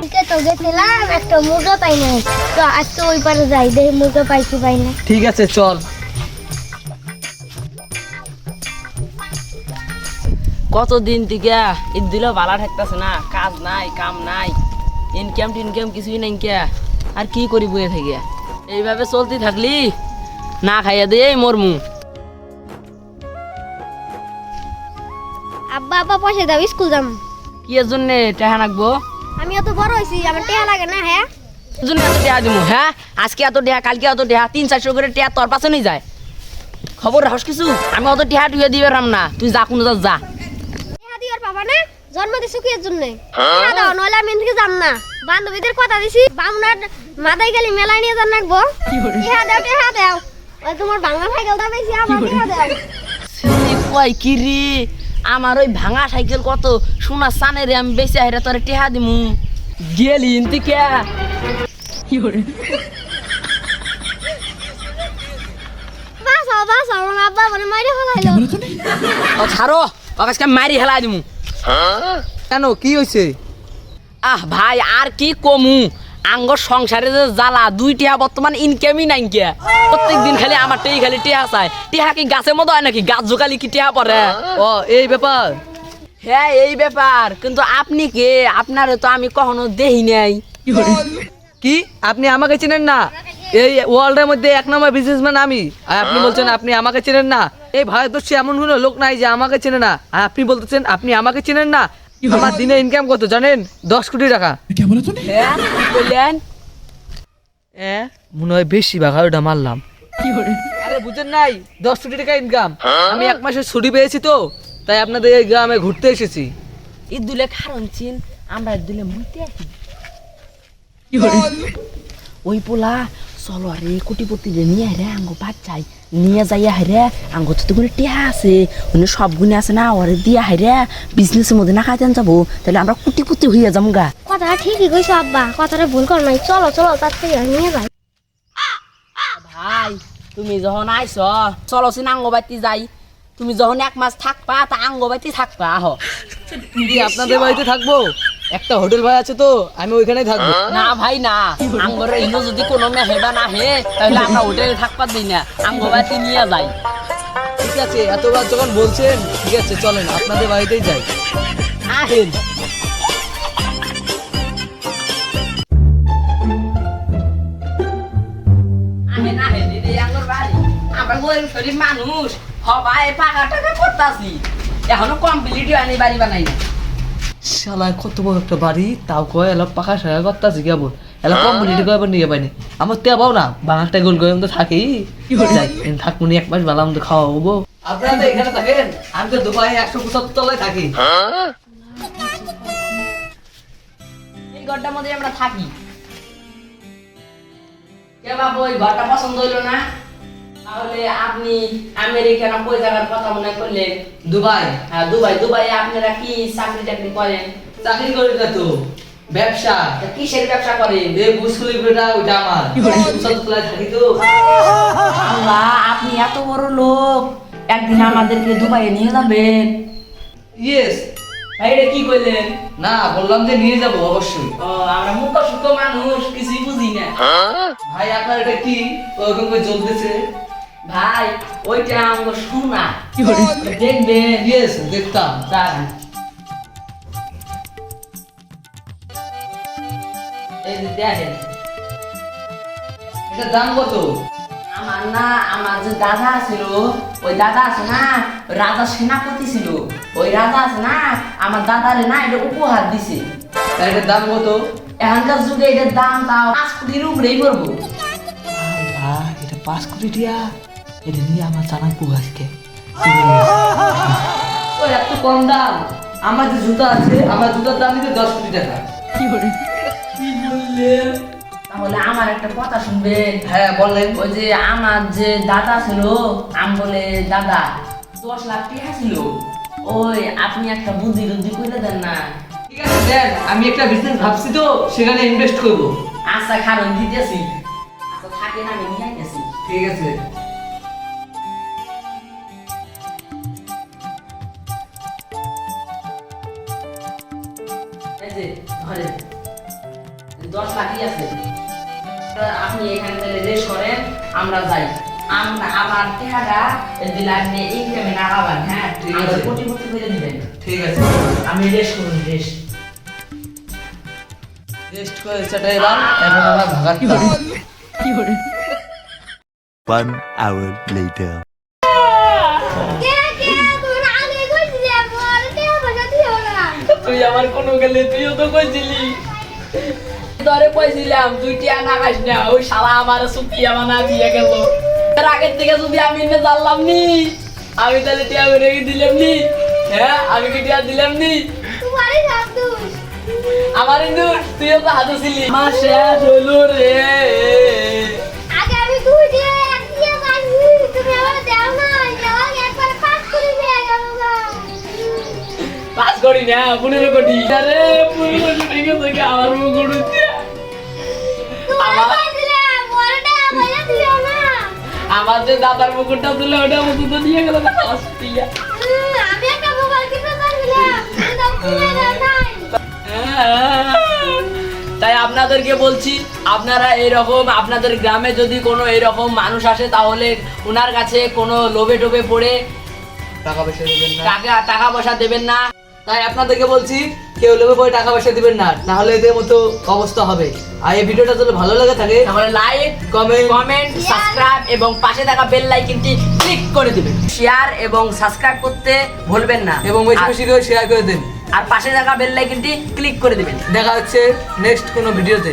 আজকে তো গেছিলাম একটা মুরগা পাই নাই। তো আজকে ওই পারে যাই দেখি মুরগা পাই পাই না ঠিক আছে চল। কতদিন থেকে ঈদ দিলেও ভালো থাকতেছে না কাজ নাই কাম নাই। ইনকাম টিনকাম কিছুই নাই কে আর কি করি বয়ে থেকে? এইভাবে চলতে থাকলি না খাইয়া দিয়ে মরমু। আব্বা আব্বা পয়সা দাও স্কুল যাম। এর জন্যে টেহা রাখব আমি অত বড় হয়েছি আমার টেয়া লাগে না হ্যাঁ? জন্য এত টেহা দিমু হ্যাঁ? আজকে এত টেহা কালকে এত টেহা তিন চারশো করে টেহা তোর পাশে নিয়ে যায়। খবর রাখস কিছু? আমি অত টেহা টুয়ে দিবে রাম না তুই যা কোনো যা যা। টেয়া দিওর পাবা না? জন্ম দিছো কি এর জন্য? টেয়া দাও নইলে আমি এদিকে যাম না। বান্ধবীদের কথা দিছি বামুনার মাথায় গেলি মেলায় নিয়ে যান রাখব টেয়া দাও টেয়া দাও। ওই তোমার বাংলা সাইকেলটা বেশি আমার টেয়া দাও। কয় কি রে? আমার ওই ভাঙা সাইকেল কত সোনা সানে রে আমি বেশি হাইরা তোরে টেহা দিমু। গেলি ইনতি কে? আমার আব্বা ফেলাইলো। ও ছাড়ো মারি দিমু। কেন কি হয়েছে আহ ভাই আর কি কমু? আঙ্গ সংসারে যে জ্বালা, দুই টিহা বর্তমান ইনকামই নাই কে প্রত্যেক দিন খালি আমার টেই খালি টিহা চাই টিহা কি গাছের মতো হয় নাকি? গাছ জোকালি কি টিহা পরে? ও, এই ব্যাপার। হ্যাঁ এই ব্যাপার। কিন্তু আপনি কে? আপনারে তো আমি কখনো দেই নাই। কি? আপনি আমাকে চেনেন না? এই ওয়ার্ল্ডের মধ্যে এক নম্বর বিজনেসম্যান আমি। আর আপনি বলছেন আপনি আমাকে চেনেন না? এই ভারতবর্ষে এমন কোনো লোক নাই যে আমাকে চেনে না। আর আপনি বলতেছেন আপনি আমাকে চেনেন না? আমার দিনে ইনকাম কত জানেন? দশ কোটি টাকা। হ্যাঁ বললেন। হ্যাঁ মনে হয় বেশি বাঘারোটা মারলাম। আরে বুঝেন নাই দশ কোটি টাকা ইনকাম আমি এক মাসের ছুটি পেয়েছি তো তাই আপনাদের এই গ্রামে ঘুরতে এসেছি। ঈদ দুলে কারণ চিন আমরা ঈদ দুলে মুইতে আছি ওই পোলা চলো আরে কোটিপতি রে নিয়ে রে আঙ্গো বাচ্চাই নিয়ে যাই হাইরে আঙ্গো তো করে টিহা আছে ওনে সব গুণে আছে না ওরে দিয়া হাইরে বিজনেসের মধ্যে না খাইতেন যাব তাহলে আমরা কোটিপতি হইয়া যাব গা কথাটা ঠিকই কইছো আব্বা কথাটা ভুল কর নাই চলো চলো তার থেকে নিয়ে যাই ভাই তুমি যখন আইস চলো সিন আঙ্গো বাতি যাই তুমি যখন এক মাস থাকবা তা আঙ্গো বাতি থাকবা আহ আপনাদের বাড়িতে থাকব একটা হোটেল ভাই আছে তো আমি ওইখানেই থাকব। না ভাই না। আঙ্গরে ইনো যদি কোনো মেহেবা না হে তাহলে আমরা হোটেলে থাকবা দিই না। আঙ্গো বাতি নিয়ে যাই। ঠিক আছে এতবার যখন বলছেন ঠিক আছে চলেন আপনাদের বাড়িতেই যাই। আহেন আহেন আহেন দিদি আঙ্গর বাড়ি। আমরা গরিব শরীর মানুষ হবাই পাকা টাকা করতাছি। এখনও কমপ্লিট হয়নি বাড়ি বানাই শালায় কত বড় একটা বাড়ি তাও কয় এলা পাখা সাগা করতেছি কেবল এলা কম মিনিটে কয় নিয়ে পাইনি আমার তে পাও না বাংলাটা গোল গোল তো থাকেই। থাকব এক মাস বেলা আমাদের খাওয়া হব আপনারা তো এখানে থাকেন আমি তো দুবাই একশো পঁচাত্তর তলায় থাকি এই ঘরটার মধ্যে আমরা থাকি। কে বাবু ওই ঘরটা পছন্দ হইল না? তাহলে আপনি আমেরিকা না কই জায়গার কথা মনে করলেন? দুবাই। হ্যাঁ দুবাই। দুবাই আপনারা কি চাকরি টাকরি করেন? চাকরি করি না তো। ব্যবসা। কিসের ব্যবসা করেন? এই বুসকুলি বেটা ওইটা আমার। তলায় থাকি তো। আল্লাহ আপনি এত বড় লোক। একদিন আমাদেরকে দুবাইয়ে নিয়ে যাবেন। ইয়েস ভাই রে কি কইলেন না বললাম যে নিয়ে যাব অবশ্যই। ও আমরা মূর্খ সুখ মানুষ কিছুই বুঝি না। ভাই আপনার এটা কি? ওরকম করে জ্বলতেছে। ভাই ওইটা আমাকে শোনা দেখবেন ইয়েস দেখতাম দাঁড়ান। এই যে দেখেন এটার দাম কত? আমার না আমার যে দাদা ছিল ওই দাদা আছে না রাজা সেনাপতি ছিল। ওই রাজা আছে না আমার দাদারে না এটা উপহার দিছে। এটার দাম কত? এখনকার যুগে এটার দাম তাও পাঁচ কোটির উপরেই পড়ব। এটা পাঁচ কোটি টিয়া। এটা নিয়ে আমার জানার পু আজকে ও এত কম দাম। আমার যে জুতা আছে আমার জুতার দাম দিতে দশ কোটি টাকা। তাহলে আমার একটা কথা শুনবেন। হ্যাঁ বললেন ওই যে আমার যে দাদা ছিল আম বলে দাদা দশ লাখ টাকা ছিল। ওই আপনি একটা বুদ্ধি রুদ্ধি করে দেন না। ঠিক আছে দেন। আমি একটা বিজনেস ভাবছি তো সেখানে ইনভেস্ট করব। আশা খারণ দিতেছি। আচ্ছা থাকে না আমি নিয়ে আইতেছি ঠিক আছে। এই যে দশ লাখই আছে। আপনি এখান থেকে রেস করেন আমরা যাই। আমরা ইনকামে হ্যাঁ? ঠিক আমরা আছে। কোটিপতি করে দিবেন। ঠিক আছে। আমি রেস করুন রেস রেস্ট করে সেটা এবার। এখন আমার One hour later. তুই আমার কোনো গেলে তুইও তো কইছিলি। ধরে কইছিলাম তুই টিয়া না খাস না ওই শালা আমার সুতি আমার দিয়ে গেল। এর আগের থেকে যদি আমি এনে জানলাম নি আমি তাহলে টিয়া করে দিলাম নি? হ্যাঁ আমি কি টিয়া দিলাম নি? আমার ইন্দু তুইও তো হাতে ছিলি। আমার শেষ হইল রে। পাস করি না পনেরো কোটি। আরে পনেরো কোটি গেছে আমার মুখ তোমার আমার- যে দাদার মুকুটটা তুলে ওটা মতো তো নিয়ে গেল না হসপিটালে আমি একটা মোবাইল কিনতে চাইছিলাম কিন্তু কিনে দেয় নাই। তাই আপনাদেরকে বলছি আপনারা এরকম আপনাদের গ্রামে যদি কোনো এরকম মানুষ আসে তাহলে ওনার কাছে কোনো লোভে টোভে পড়ে টাকা পয়সা দেবেন না। টাকা টাকা পয়সা দেবেন না। তাই আপনাদেরকে বলছি কেউ লোভে পরে টাকা পয়সা দিবেন না না হলে এদের মতো অবস্থা হবে। আর এই ভিডিওটা যদি ভালো লাগে থাকে তাহলে লাইক কমেন্ট কমেন্ট সাবস্ক্রাইব এবং পাশে থাকা বেল লাইকনটি ক্লিক করে দিবেন। শেয়ার এবং সাবস্ক্রাইব করতে ভুলবেন না। এবং বেশি বেশি করে শেয়ার করে দিন। আর পাশে থাকা বেল লাইকনটি ক্লিক করে দিবেন। দেখা হচ্ছে নেক্সট কোনো ভিডিওতে